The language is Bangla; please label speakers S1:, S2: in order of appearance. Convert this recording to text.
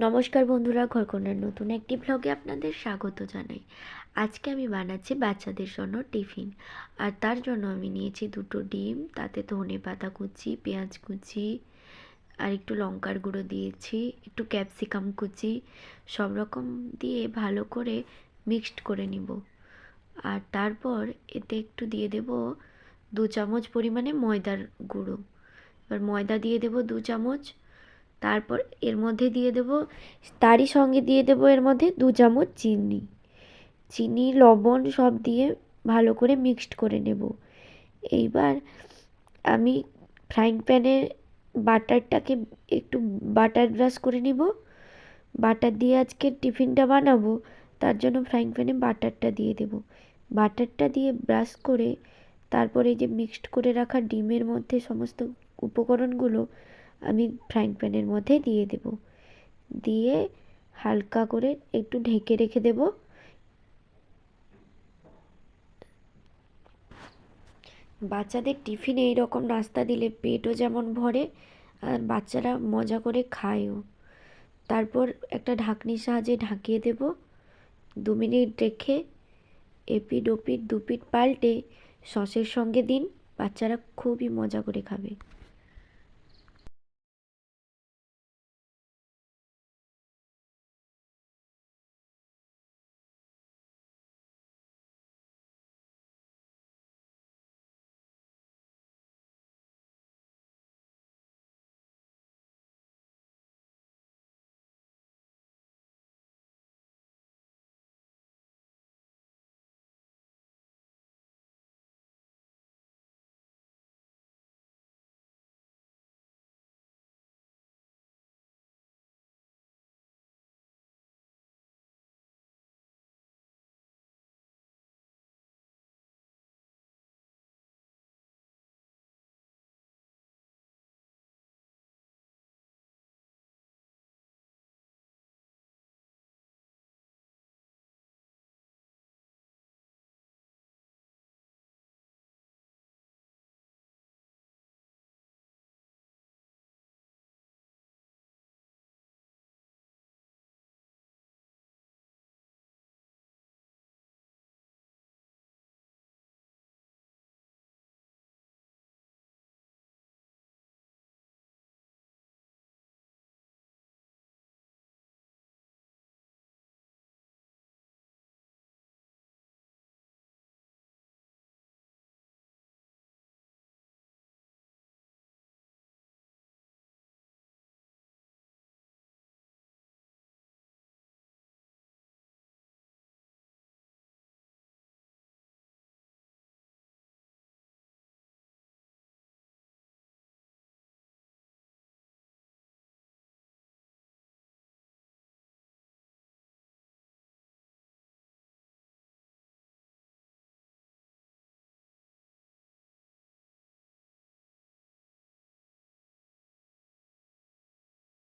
S1: নমস্কার বন্ধুরা, ঘরকন্যার নতুন একটি ব্লগে আপনাদের স্বাগত জানাই। আজকে আমি বানাচ্ছি বাচ্চাদের জন্য টিফিন। আর তার জন্য আমি নিয়েছি দুটো ডিম, তাতে ধনে পাতা কুচি, পেঁয়াজ কুচি, আর একটু লঙ্কার গুঁড়ো দিয়েছি, একটু ক্যাপসিকাম কুচি, সব রকম দিয়ে ভালো করে মিক্সড করে নিব। আর তারপর এতে একটু দিয়ে দেব দু চামচ পরিমাণে ময়দার গুঁড়ো। এবার ময়দা দিয়ে দেব দু চামচ তারপর এর মধ্যে দিয়ে দেব, তারই সঙ্গে দিয়ে দেব এর মধ্যে দু চামচ চিনি। চিনি, লবণ সব দিয়ে ভালো করে মিক্সড করে নেব। এইবার আমি ফ্রাইং প্যানে বাটারটাকে একটু বাটার ব্রাশ করে নিব। বাটার দিয়ে আজকে টিফিনটা বানাবো, তার জন্য ফ্রাইং প্যানে বাটারটা দিয়ে দেব। বাটারটা দিয়ে ব্রাশ করে তারপরে যে মিক্সড করে রাখা ডিমের মধ্যে সমস্ত উপকরণগুলো আমি ফ্রাইং প্যানের মধ্যে দিয়ে দেব। দিয়ে হালকা করে একটু ঢেকে রেখে দেব। বাচ্চাদের টিফিনে এই রকম নাস্তা দিলে পেটও যেমন ভরে, আর বাচ্চারা মজা করে খায়ও। তারপর একটা ঢাকনির সাহায্যে ঢাকিয়ে দেব। দু মিনিট রেখে এপিট ওপিট দুপিট পাল্টে সসের সঙ্গে দিন। বাচ্চারা খুবই মজা করে খাবে।